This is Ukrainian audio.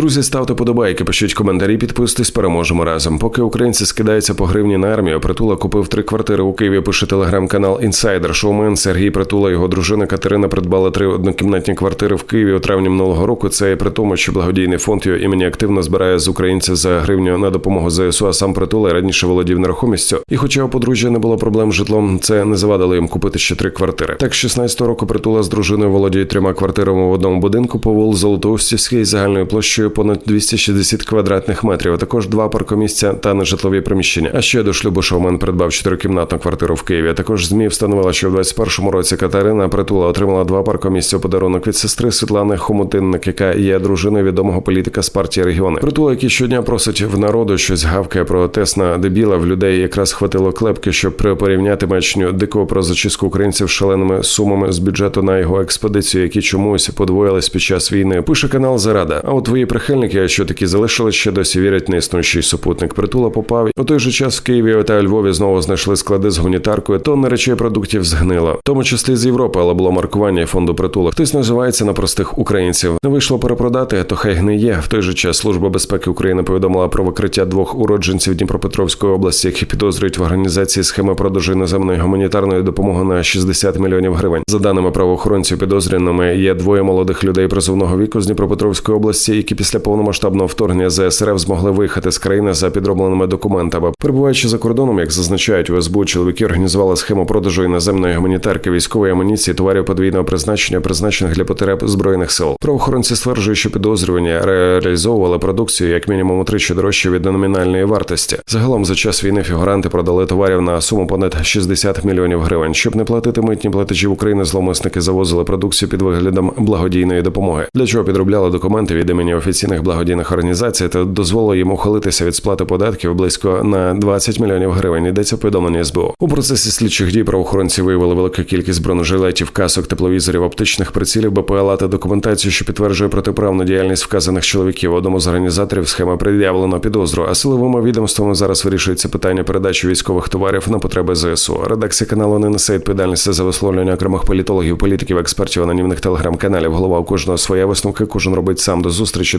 Друзі, ставте подобайки, пишіть коментарі, підписуйтесь, переможемо разом. Поки українці скидаються по гривні на армію, притула купив три квартири у Києві. Пише телеграм-канал Інсайдер. Шоумен Сергій Притула, його дружина Катерина придбали три однокімнатні квартири в Києві у травні минулого року. Це і при тому, що благодійний фонд його імені активно збирає з українців за гривню на допомогу ЗСУ. А сам Притула раніше володів нерухомістю. І, хоча у подружжя не було проблем з житлом, це не завадило їм купити ще три квартири. Так, з 16-го року притула з дружиною володіє трьома квартирами в одному будинку по вул Золотоустівській загальною площею понад 260 квадратних метрів, а також два паркомісця та нежитлові приміщення. А ще до шлюбу шоумен придбав чотирикімнатну квартиру в Києві. А також змі встановила, що в 21-му році Катерина Притула отримала два паркомісця у подарунок від сестри Світлани Хомутинник, яка є дружиною відомого політика з партії регіони. Притула, який щодня просить в народу щось гавкає про тест на дебіла. В людей якраз хватило клепки, щоб порівняти мечню дикого про зачистку українців шаленими сумами з бюджету на його експедицію, які чомусь подвоїлись під час війни. Пише канал Зарада. А от твої прихильники, що такі залишились, ще досі вірять на існуючий супутник. Притула попав. У той же час в Києві та Львові знову знайшли склади з гуманітаркою. Тонни речей продуктів згнило, в тому числі з Європи, але було маркування фонду притула. Хтось називається на простих українців. Не вийшло перепродати, то хай гниє. В той же час служба безпеки України повідомила про викриття двох уродженців Дніпропетровської області, які підозрюють в організації схеми продажу іноземної гуманітарної допомоги на 60 мільйонів гривень. За даними правоохоронців, підозрюваними є двоє молодих людей призовного віку з Дніпропетровської області, які після повномасштабного вторгнення ЗСРФ змогли виїхати з країни за підробленими документами. Перебуваючи за кордоном, як зазначають у СБУ, чоловіки організували схему продажу іноземної гуманітарки, військової амуніції, товарів подвійного призначення, призначених для потреб збройних сил. Правоохоронці стверджують, що підозрювані реалізовували продукцію як мінімум утричі дорожче від номінальної вартості. Загалом за час війни фігуранти продали товарів на суму понад 60 мільйонів гривень. Щоб не платити митні платежі в України, зловмисники завозили продукцію під виглядом благодійної допомоги, для чого підробляли документи від імені офіційних благодійних організацій та дозволило їм ухилитися від сплати податків близько на 20 мільйонів гривень. Йдеться в повідомленні СБУ. У процесі слідчих дій правоохоронці виявили велику кількість бронежилетів, касок, тепловізорів, оптичних прицілів, БПЛА та документацію, що підтверджує протиправну діяльність вказаних чоловіків. Одному з організаторів схеми пред'явлено підозру, а силовими відомствами зараз вирішується питання передачі військових товарів на потреби ЗСУ. Редакція каналу не несе відповідальності за висловлення окремих політологів, політиків, експертів, анонімних телеграм-каналів. Голова у кожного своя висновка. Кожен робить сам до зустрічі.